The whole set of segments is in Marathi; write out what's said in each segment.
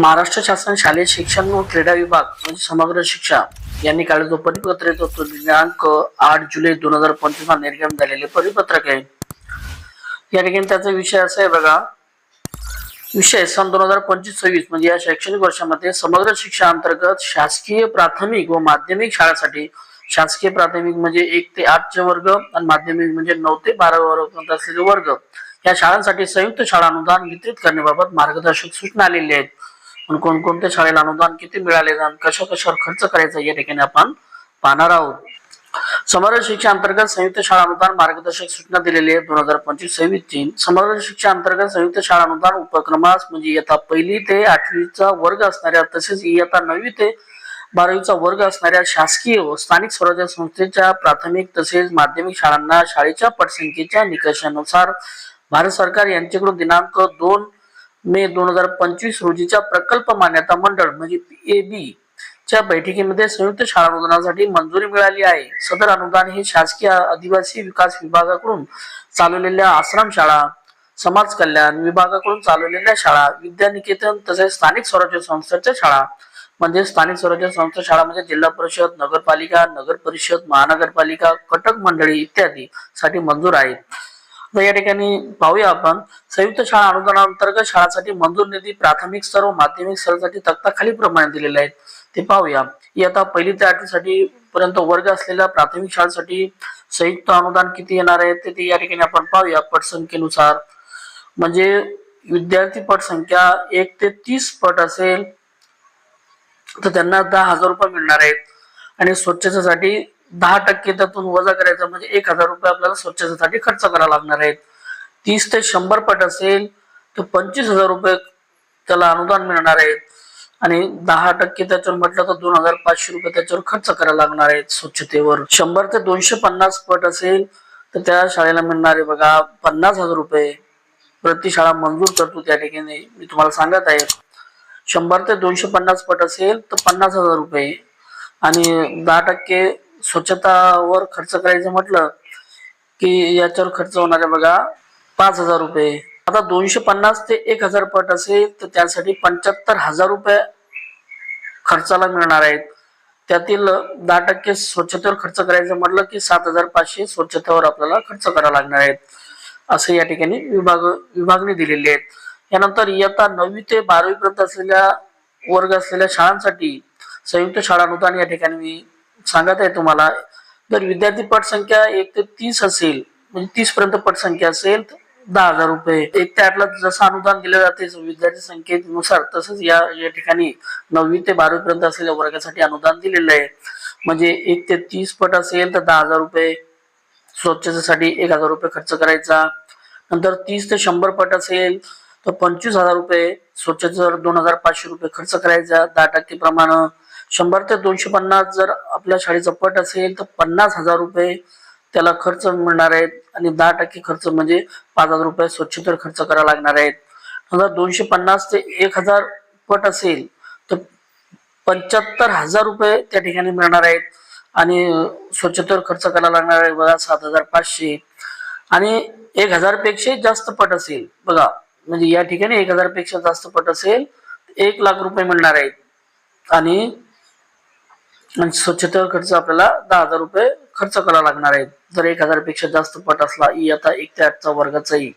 महाराष्ट्र शासन शालेय शिक्षण व क्रीडा विभाग म्हणजे समग्र शिक्षा यांनी काढले जो परिपत्र येतो तो दिनांक आठ जुलै दोन हजार पंचवीस निर्गम झालेले परिपत्रक आहे. या ठिकाणी त्याचा विषय असा आहे बघा. विषय सन दोन हजार पंचवीस सव्वीस म्हणजे या शैक्षणिक वर्षामध्ये समग्र शिक्षा अंतर्गत शासकीय प्राथमिक व माध्यमिक शाळांसाठी शासकीय प्राथमिक म्हणजे एक ते आठचे वर्ग आणि माध्यमिक म्हणजे नऊ ते बारा वर्ग असलेले वर्ग. या शाळांसाठी संयुक्त शाळा अनुदान वितरित करण्याबाबत मार्गदर्शक सूचना आलेली आहेत. पण कोणकोणत्या शाळेला अनुदान किती मिळाले आणि कशा कशावर खर्च करायचा या ठिकाणी आपण पाहणार आहोत. समग्र शिक्षा अंतर्गत संयुक्त शाळा अनुदान मार्गदर्शक सूचना दिलेली आहे. दोन हजार पंचवीस सव्वीस ची समग्र शिक्षा अंतर्गत संयुक्त शाळा अनुदान उपक्रमास म्हणजे इयत्ता पहिली ते आठवीचा वर्ग असणाऱ्या तसेच इयत्ता नववी ते बारावीचा वर्ग असणाऱ्या शासकीय व स्थानिक स्वराज्य संस्थेच्या प्राथमिक तसेच माध्यमिक शाळांना शाळेच्या पटसंख्येच्या निकषानुसार भारत सरकार यांच्याकडून दिनांक दोन मे दोन हजार पंचवीस रोजीच्या प्रकल्प मान्यता मंडळ म्हणजे पीएबी च्या बैठकीमध्ये संयुक्त शाळा अनुदानासाठी मंजुरी मिळाली आहे. सदर अनुदान हे शासकीय आदिवासी विकास विभागाकडून चालवलेल्या आश्रम शाळा समाज कल्याण विभागाकडून चालवलेल्या शाळा विद्यानिकेतन तसेच स्थानिक स्वराज्य संस्थेच्या शाळा म्हणजे स्थानिक स्वराज्य संस्था शाळा म्हणजे जिल्हा परिषद नगरपालिका नगर परिषद महानगरपालिका कटक मंडळी इत्यादी साठी मंजूर आहेत. तर या ठिकाणी पाहूया आपण. संयुक्त शाळा अनुदानांतर्गत शाळांसाठी मंजूर निधी प्राथमिक स्तर व माध्यमिक स्तरासाठी तक्ता खाली प्रमाणे दिलेले आहेत. ते पाहूया. इयत्ता पहिली ते आठवी पर्यंत वर्ग असलेल्या प्राथमिक शाळेसाठी संयुक्त अनुदान किती येणार आहे ते- ते या ठिकाणी आपण पाहूया पटसंख्येनुसार. म्हणजे विद्यार्थी पटसंख्या एक ते तीस पट असेल तर त्यांना दहा हजार रुपये मिळणार आहेत. आणि स्वच्छतेसाठी दहा टक्के त्यातून वजा करायचं म्हणजे एक हजार रुपये आपल्याला स्वच्छतेसाठी खर्च करावा लागणार आहेत. तीस ते शंभर पट असेल तर पंचवीस हजार रुपये त्याला अनुदान मिळणार आहेत. आणि दहा टक्के त्याच्यावर म्हटलं तर दोन हजार पाचशे रुपये त्याच्यावर खर्च करायला लागणार आहेत स्वच्छतेवर. शंभर ते दोनशे पन्नास पट असेल तर त्या शाळेला मिळणारे बघा पन्नास हजार रुपये. प्रति शाळा मंजूर करतो त्या ठिकाणी. मी तुम्हाला सांगत आहे. शंभर ते दोनशे पन्नास पट असेल तर पन्नास हजार रुपये. आणि दहा टक्के स्वच्छतावर खर्च करायचं म्हटलं की याच्यावर खर्च होणार आहे बघा पाच हजार रुपये. आता दोनशे पन्नास ते एक हजार पट असेल तर त्यासाठी पंच्याहत्तर हजार रुपये खर्चाला मिळणार आहेत. त्यातील दहा टक्के स्वच्छतेवर खर्च करायचं म्हटलं की सात हजार पाचशे स्वच्छतेवर आपल्याला खर्च करावा लागणार आहेत. असे या ठिकाणी विभाग विभागणी दिलेली आहेत यानंतर इयत्ता नववी ते बारावी पर्यंत असलेल्या वर्ग असलेल्या शाळांसाठी संयुक्त शाळा अनुदान या ठिकाणी मी सांगत आहे तुम्हाला जर विद्यार्थी पटसंख्या एक ते तीस असेल म्हणजे तीस पर्यंत पटसंख्या असेल तर दहा हजार रुपये. एक ते आठला जसं अनुदान दिलं जाते विद्यार्थी संख्येनुसार तसंच या या ठिकाणी नववी ते बारावी पर्यंत असलेल्या वर्गासाठी अनुदान दिलेलं आहे. म्हणजे एक ते तीस पट असेल तर दहा हजार रुपये. स्वच्छतेसाठी एक हजार रुपये खर्च करायचा. नंतर तीस ते शंभर पट असेल तर पंचवीस हजार रुपये. स्वच्छतेवर दोन हजार पाचशे रुपये खर्च करायचा. दहा टक्के प्रमाण शंभर ते दोनशे पन्नास जर आपल्या शाळेचा पट असेल तर पन्नास हजार रुपये त्याला खर्च मिळणार आहेत आणि दहा टक्के खर्च म्हणजे पाच हजार रुपये स्वच्छतेवर खर्च करावा लागणार आहेत. समजा दोनशे पन्नास ते एक हजार पट असेल तर पंच्याहत्तर हजार रुपये त्या ठिकाणी मिळणार आहेत आणि स्वच्छतेवर खर्च करायला लागणार आहे बघा सात हजार पाचशे. आणि एक हजारपेक्षा जास्त पट असेल बघा म्हणजे या ठिकाणी एक हजारपेक्षा जास्त पट असेल एक लाख रुपये मिळणार आहेत. आणि आणि स्वच्छतेवर खर्च आपल्याला दहा हजार रुपये खर्च करावा लागणार आहे जर एक हजारपेक्षा जास्त पट असला इयत्ता एक ते आठचा वर्गाचाही.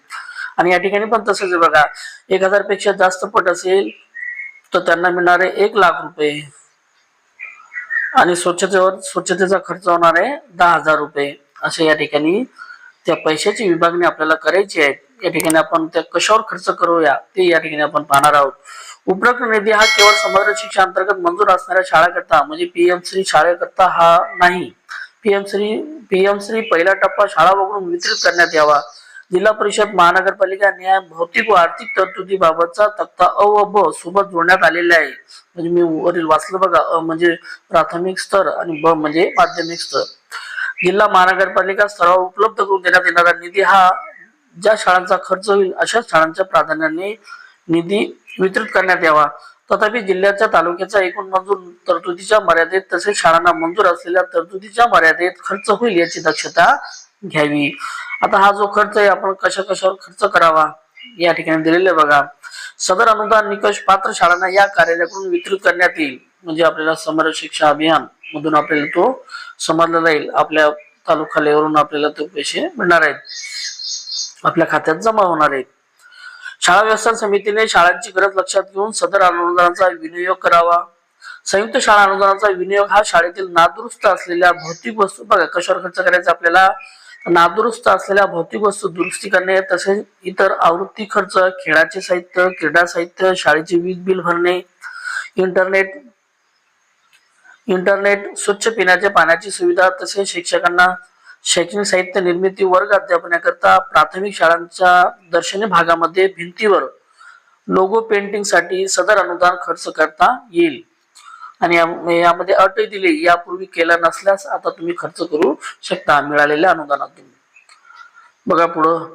आणि या ठिकाणी पण तसंच बघा एक हजारपेक्षा जास्त पट असेल तर त्यांना मिळणारे एक लाख रुपये. आणि स्वच्छतेवर स्वच्छतेचा खर्च होणार आहे दहा हजार रुपये. असे या ठिकाणी त्या पैशाची विभागणी आपल्याला करायची आहे. या ठिकाणी आपण त्या कशावर खर्च करूया ते या ठिकाणी आपण पाहणार आहोत. उपलब्ध निधी हा केवळ समग्र शिक्षा अंतर्गत मंजूर असणाऱ्या शाळाकरता म्हणजे पीएम श्री शाळेकरता हा नाही. पीएम श्री पीएम श्री पहिला टप्पा शाळा वगळून वितरित करण्यात यावा. जिल्हा परिषद महानगरपालिका न्याय भौतिक व आर्थिक तरतुदीबाबतचा तक्ता अ व ब सोबत जोडण्यात आलेला आहे. म्हणजे मी वरील वाचलं बघा अ म्हणजे प्राथमिक स्तर आणि ब म्हणजे माध्यमिक स्तर. जिल्हा महानगरपालिका स्तरावर उपलब्ध करून देण्यात येणारा निधी हा ज्या शाळांचा खर्च होईल अशा शाळांच्या प्राधान्याने निधी वितरित करण्यात यावा. तथापि जिल्ह्याच्या तालुक्याच्या एकूण मंजूर तरतुदीच्या मर्यादेत तसेच शाळांना मंजूर असलेल्या तरतुदीच्या मर्यादेत खर्च होईल याची दक्षता घ्यावी. आता हा जो खर्च आहे आपण कशा कशावर खर्च करावा? या ठिकाणी दिलेले आहे बघा. सदर अनुदान निकष पात्र शाळांना या कार्यालयाकडून वितरित करण्यात येईल. म्हणजे आपल्याला समर शिक्षा अभियान मधून आपल्याला तो समजला जाईल. आपल्या तालुका लेवलवरून आपल्याला ते पैसे मिळणार आहेत. आपल्या खात्यात जमा होणार आहेत. शाळा व्यवस्थान समितीने शाळांची गरज लक्षात घेऊन सदर अनुदानाचा विनियोग करावा. संयुक्त शाळा अनुदानाचा विनियोग हा शाळेतील नादुरुस्त असलेल्या भौतिक वस्तू बघा कशावर खर्च करायचा आपल्याला? नादुरुस्त असलेल्या भौतिक वस्तू दुरुस्ती करणे तसेच इतर आवृत्ती खर्च खेळाचे साहित्य क्रीडा साहित्य शाळेचे वीज बिल भरणे इंटरनेट इंटरनेट स्वच्छ पिण्याच्या पाण्याची सुविधा तसेच शिक्षकांना शैक्षणिक साहित्य निर्मिती वर्ग अध्यापनाकरता प्राथमिक शाळांच्या दर्शनी भागामध्ये भिंतीवर लोगो पेंटिंगसाठी सदर अनुदान खर्च करता येईल. आणि यामध्ये अटही दिली यापूर्वी केला नसल्यास आता तुम्ही खर्च करू शकता मिळालेल्या अनुदानातून. बघा पुढं.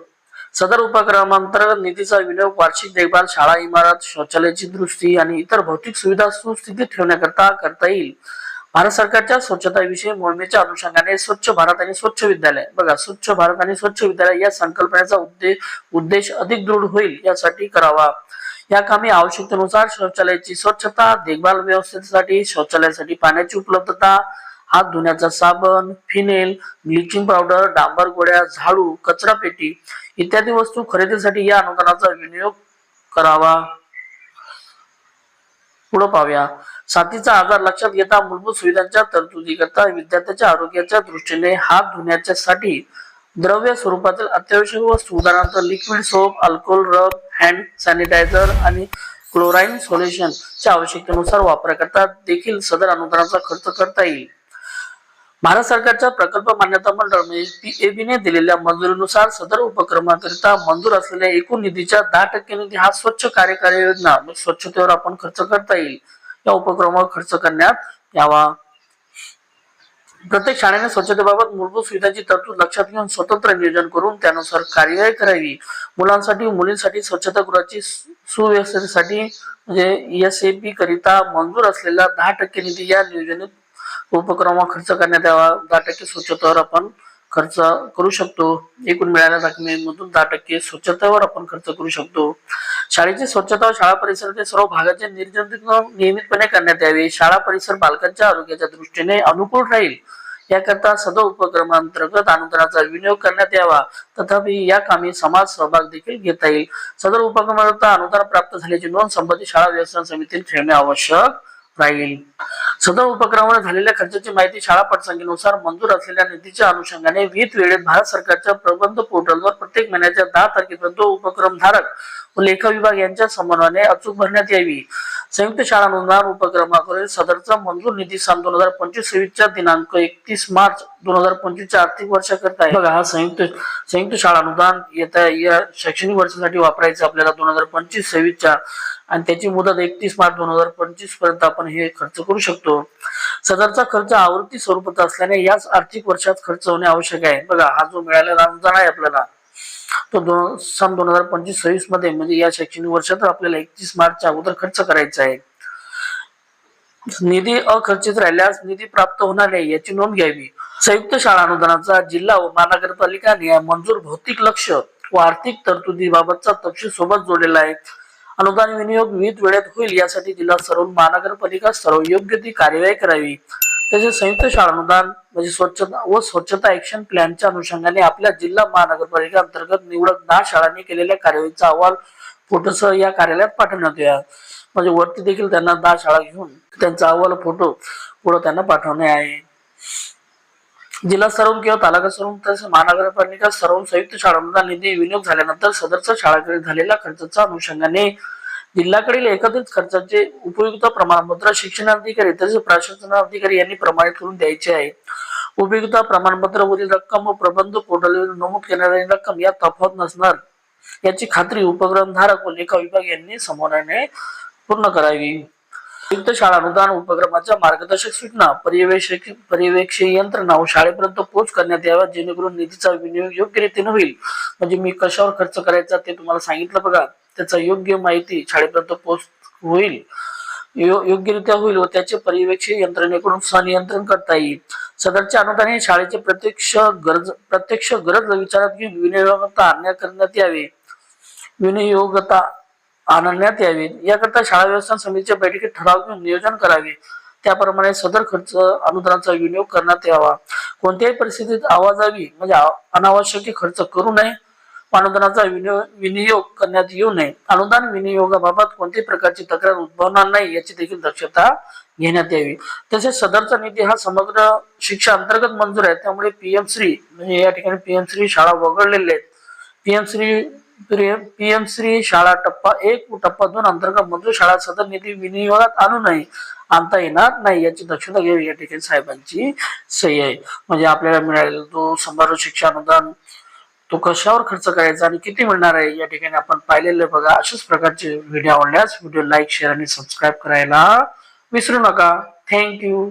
सदर उपक्रमांतर्गत निधीचा विनियोग वार्षिक देखभाल शाळा इमारत शौचालयाची दृष्टी आणि इतर भौतिक सुविधा सुस्थितीत ठेवण्याकरता करता येईल. भारत सरकारच्या स्वच्छता विषयी मोहिमेच्या अनुषंगाने स्वच्छ भारत आणि स्वच्छ विद्यालय. बघा स्वच्छ भारत आणि स्वच्छ विद्यालय या संकल्पनेचा उद्देश उद्देश अधिक दृढ होईल यासाठी करावा. या कामी आवश्यकतेनुसार शौचालयाची स्वच्छता देखभाल व्यवस्थेसाठी शौचालयासाठी पाण्याची उपलब्धता हात धुण्याचा साबण फिनेल ब्लिचिंग पावडर डांबर गोळ्या झाडू कचरा पेटी इत्यादी वस्तू खरेदीसाठी या अनुदानाचा विनियोग करावा. पुढे पाहूया. साथीचा आजार लक्षात घेता मूलभूत सुविधांच्या तरतुदीकरता विद्यार्थ्याच्या आरोग्याच्या दृष्टीने हात धुण्याच्यासाठी द्रव्य स्वरूपातील अत्यावश्यक वस्तू उदाहरणार्थ liquid soap alcohol rub hand sanitizer आणि क्लोराईन सोल्युशनच्या आवश्यकतेनुसार वापराकरता देखील सदर अनुदानाचा खर्च करता येईल. भारत सरकारच्या प्रकल्प मान्यता मंडळ म्हणजे पीएबीने दिलेल्या मंजुरीनुसार सदर उपक्रमाकरिता मंजूर असलेल्या एकूण निधीच्या दहा टक्के निधी हा स्वच्छ कार्यकारी योजना म्हणजे स्वच्छतेवर आपण खर्च करता येईल. या उपक्रमावर खर्च करण्यात यावा. प्रत्येक शाळेने स्वच्छतेबाबत मूलभूत सुविधांची तरतूद लक्षात घेऊन स्वतंत्र नियोजन करून त्यानुसार कार्यवाही करावी. मुलांसाठी मुलींसाठी स्वच्छतागृहाची सुव्यवस्थेसाठी म्हणजे एस ए पी करिता मंजूर असलेला दहा टक्के निधी या नियोजनात उपक्रमावर खर्च करण्यात यावा. दहा टक्के स्वच्छतेवर आपण खर्च करू शकतो. एकूण मिळालेल्या रकमेमधून दहा टक्के स्वच्छतेवर आपण खर्च करू शकतो. शाळेची स्वच्छता व शाळा परिसरातील सर्व भागाचे निर्जंतुकीकरण नियमितपणे करण्यात यावे. शाळा परिसर बालकांच्या आरोग्याच्या दृष्टीने अनुकूल राहील. याकरता सदर उपक्रमांतर्गत अनुदानाचा विनियोग करण्यात यावा. तथापि या कामी समाज सहभाग देखील घेता येईल. सदर उपक्रमाकरता अनुदान प्राप्त झाल्याची नोंद संबंधित शाळा व्यवस्थापन समितीने ठेवणे आवश्यक राहील. सदर उपक्रमावर झालेल्या खर्चाची माहिती शाळा पटसंख्येनुसार मंजूर असलेल्या निधीच्या अनुषंगाने विहित वेळेत भारत सरकारच्या प्रबंध पोर्टलवर प्रत्येक महिन्याच्या दहा तारखेपर्यंत उपक्रम धारक व लेखा विभाग यांच्या समन्वयाने अचूक भरण्यात यावी. संयुक्त शाळा अनुदान उपक्रमाकडे सदरचा मंजूर निधी सन दोन हजार पंचवीस सव्वीसच्या दिनांक एकतीस मार्च दोन हजार पंचवीसच्या आर्थिक वर्षाकरता आहे. बघा हा संयुक्त संयुक्त शाळा अनुदान येत्या या शैक्षणिक वर्षासाठी वापरायचं आपल्याला दोन हजार पंचवीस सव्वीसच्या. आणि त्याची मुदत एकतीस मार्च दोन हजार पंचवीसपर्यंत आपण हे खर्च करू शकतो. शकतो सदरचा खर्च आवृत्ती स्वरूपाचा असल्याने याच आर्थिक वर्षात खर्च होणे आवश्यक आहे. बघा हा जो मिळालेला अनुदान आहे आपल्याला तो दोन सन दोन हजार पंचवीस सव्वीसमध्ये म्हणजे या शैक्षणिक वर्षात आपल्याला एकतीस मार्चच्या अगोदर खर्च करायचा आहे. निधी अखर्चित राहिल्यास निधी प्राप्त होणार नाही याची नोंद घ्यावी. संयुक्त शाळा अनुदानाचा जिल्हा व महानगरपालिकांनी मंजूर भौतिक लक्ष व आर्थिक तरतुदीबाबतचा तपशील सोबत जोडलेला आहे. अनुदान विनियोग विविध वेळेत होईल यासाठी जिल्हा सर्व महानगरपालिका सर्व योग्य ती कार्यवाही करावी. तसेच संयुक्त शाळा अनुदान म्हणजे स्वच्छता व स्वच्छता ऍक्शन प्लॅनच्या अनुषंगाने आपल्या जिल्हा महानगरपालिका अंतर्गत निवडक दहा शाळांनी केलेल्या कार्यवाहीचा अहवाल फोटोसह या कार्यालयात पाठवण्यात या म्हणजे वरती देखील त्यांना दहा शाळा घेऊन त्यांचा अहवाल फोटो पुढे त्यांना पाठवणे आहे. जिल्हा स्तरावरून किंवा तालुका स्तरावरून तसेच महानगरपालिका स्तरावरून संयुक्त शाळा निधी विनियोग झाल्यानंतर सदरच्या शाळाकडे झालेल्या खर्चाच्या अनुषंगाने जिल्ह्याकडील एकत्रित खर्चाचे उपयुक्त प्रमाणपत्र शिक्षणाधिकारी तसेच प्रशासनाधिकारी यांनी प्रमाणित करून द्यायचे आहे. उपयुक्तता प्रमाणपत्र वरील रक्कम व प्रबंध पोर्टलवर नमूद करणारी रक्कम या तफावत नसणार याची खात्री उपक्रमधारक व लेखा विभाग यांनी समोराने पूर्ण करावी. संयुक्त शाळा अनुदान उपक्रमाच्या मार्गदर्शक सूचना पर्यवेक्षक पर्यवेक्षी यंत्रणा व शाळेपर्यंत पोहोच करण्यात याव्या जेणेकरून निधीचा विनियोग योग्य रीतीने होईल. म्हणजे मी कशावर खर्च करायचा ते तुम्हाला सांगितलं बघा. त्याचा योग्य माहिती शाळेपर्यंत पोहोच होईल. यो- योग्यरित्या होईल व त्याचे पर्यवेक्षी यंत्रणेकडून संनियंत्रण करता येईल. सदरच्या अनुदान हे शाळेचे प्रत्यक्ष गरज प्रत्यक्ष गरज विचारात घेऊन विनियोगता आणण्यात करण्यात यावे. विनियोगता आणण्यात यावी. याकरता शाळा व्यवस्थान समितीच्या बैठकीत ठराव घेऊन नियोजन करावे. त्याप्रमाणे सदर खर्च अनुदानाचा विनियोग करण्यात यावा. कोणत्याही परिस्थितीत आवाजावी म्हणजे अनावश्यक खर्च करू नये. अनुदानाचा विनियोग विनियोग करण्यात येऊ नये. अनुदान विनियोगाबाबत कोणत्याही प्रकारची तक्रार उद्भवणार नाही याची देखील दक्षता घेण्यात यावी. तसेच सदरचा निधी हा समग्र शिक्षा अंतर्गत मंजूर आहे. त्यामुळे पीएम श्री म्हणजे या ठिकाणी पीएम श्री शाळा वगळलेल्या आहेत. पीएम श्री पीएम श्री शाळा टप्पा एक व टप्पा दोन अंतर्गत मंजूर शाळा सदर निधी विनियोगात आणू नये. आणता येणार नाही याची दक्षता घ्यावी या ठिकाणी साहेबांची सही आहे. म्हणजे आपल्याला मिळालेला तो समारोह शिक्षा अनुदान तो कशावर खर्च करायचा आणि किती मिळणार आहे या ठिकाणी आपण पाहिलेले बघा. अशाच प्रकारचे व्हिडिओ आवडल्यास व्हिडिओ लाईक शेअर आणि सबस्क्राईब करायला विसरू नका. थँक्यू